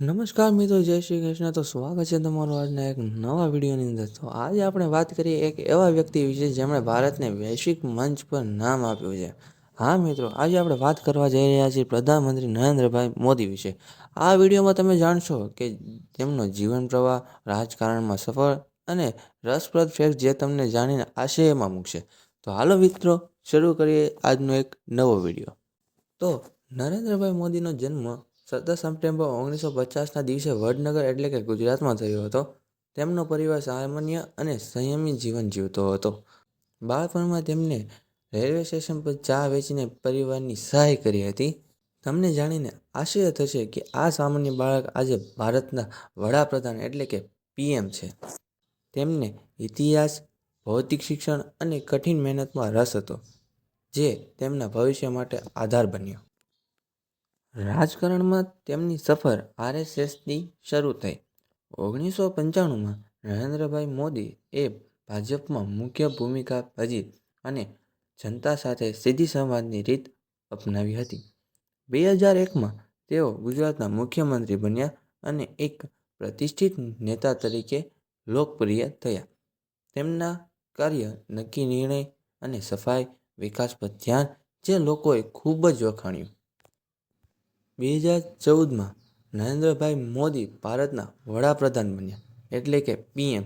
નમસ્કાર મિત્રો, જય શ્રી કૃષ્ણ. તો સ્વાગત છે તમારું આજના એક નવા વિડીયોની અંદર. તો આજે આપણે વાત કરીએ એક એવા વ્યક્તિ વિશે જેમણે ભારતને વૈશ્વિક મંચ પર નામ આપ્યું છે. હા મિત્રો, આજે આપણે વાત કરવા જઈ રહ્યા છીએ પ્રધાનમંત્રી નરેન્દ્રભાઈ મોદી વિશે. આ વિડીયોમાં તમે જાણશો કે તેમનો જીવન પ્રવાહ, રાજકારણમાં સફળ અને રસપ્રદ ફેક્ટ જે તમને જાણીને આશ્ચર્યમાં મૂકશે. તો હાલો મિત્રો, શરૂ કરીએ આજનો એક નવો વીડિયો. તો નરેન્દ્રભાઈ મોદીનો જન્મ સત્તર સપ્ટેમ્બર ઓગણીસો પચાસના દિવસે વડનગર એટલે કે ગુજરાતમાં થયો હતો. તેમનો પરિવાર સામાન્ય અને સંયમી જીવન જીવતો હતો. બાળપણમાં તેમને રેલવે સ્ટેશન પર ચા વેચીને પરિવારની સહાય કરી હતી. તમને જાણીને આશ્ચર્ય થશે કે આ સામાન્ય બાળક આજે ભારતના વડાપ્રધાન એટલે કે પીએમ છે. તેમને ઇતિહાસ, ભૌતિક શિક્ષણ અને કઠિન મહેનતમાં રસ હતો, જે તેમના ભવિષ્ય માટે આધાર બન્યો. રાજકારણમાં તેમની સફર આરએસએસની શરૂ થઈ. ઓગણીસો પંચાણુંમાં નરેન્દ્રભાઈ મોદી એ ભાજપમાં મુખ્ય ભૂમિકા ભજી અને જનતા સાથે સીધી સંવાદની રીત અપનાવી હતી. બે હજાર એકમાં તેઓ ગુજરાતના મુખ્યમંત્રી બન્યા અને એક પ્રતિષ્ઠિત નેતા તરીકે લોકપ્રિય થયા. તેમના કાર્ય, નક્કી નિર્ણય અને સફાઈ વિકાસ પર ધ્યાન જે લોકોએ ખૂબ જ વખાણ્યું. બે હજાર ચૌદમાં નરેન્દ્રભાઈ મોદી ભારતના વડાપ્રધાન બન્યા, એટલે કે પીએમ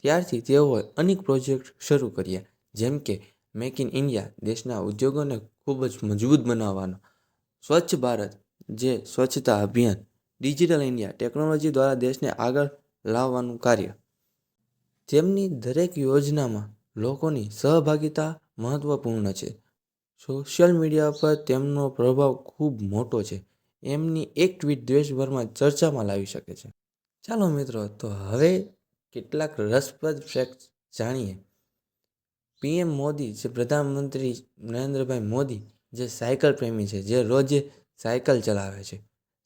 ત્યારથી તેઓએ અનેક પ્રોજેક્ટ શરૂ કર્યા, જેમ કે મેક ઇન ઇન્ડિયા, દેશના ઉદ્યોગોને ખૂબ જ મજબૂત બનાવવાનો, સ્વચ્છ ભારત, જે સ્વચ્છતા અભિયાન, ડિજિટલ ઇન્ડિયા ટેકનોલોજી દ્વારા દેશને આગળ લાવવાનું કાર્ય. તેમની દરેક યોજનામાં લોકોની સહભાગિતા મહત્વપૂર્ણ છે. સોશિયલ મીડિયા પર તેમનો પ્રભાવ ખૂબ મોટો છે. એમની એક ટ્વીટ દેશભરમાં ચર્ચામાં લાવી શકે છે. ચાલો મિત્રો, તો હવે કેટલાક રસપ્રદ ફેક્ટ જાણીએ. પીએમ મોદી જે પ્રધાનમંત્રી નરેન્દ્રભાઈ મોદી જે સાયકલ પ્રેમી છે, જે રોજે સાયકલ ચલાવે છે,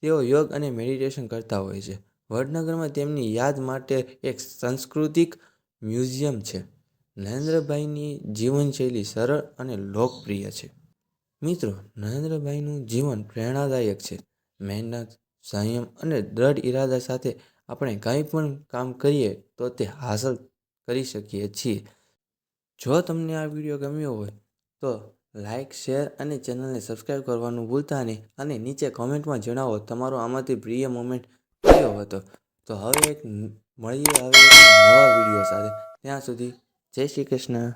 તેઓ યોગ અને મેડિટેશન કરતા હોય છે. વડનગરમાં તેમની યાદ માટે એક સાંસ્કૃતિક મ્યુઝિયમ છે. નરેન્દ્રભાઈની જીવનશૈલી સરળ અને લોકપ્રિય છે. મિત્રો, નરેન્દ્રભાઈનું જીવન પ્રેરણાદાયક છે. મહેનત, સંયમ અને દ્રઢ ઈરાદા સાથે આપણે કંઈ પણ કામ કરીએ તો તે હાંસલ કરી શકીએ છીએ. જો તમને આ વીડિયો ગમ્યો હોય, તો લાઇક શેર અને ચેનલને સબસ્ક્રાઈબ કરવાનું ભૂલતા નહીં અને નીચે કોમેન્ટમાં જણાવો તમારો આમાંથી પ્રિય મોમેન્ટ કયો હતો. તો હવે એક મળીએ હવે નવા વીડિયો સાથે. ત્યાં સુધી જય શ્રી કૃષ્ણ.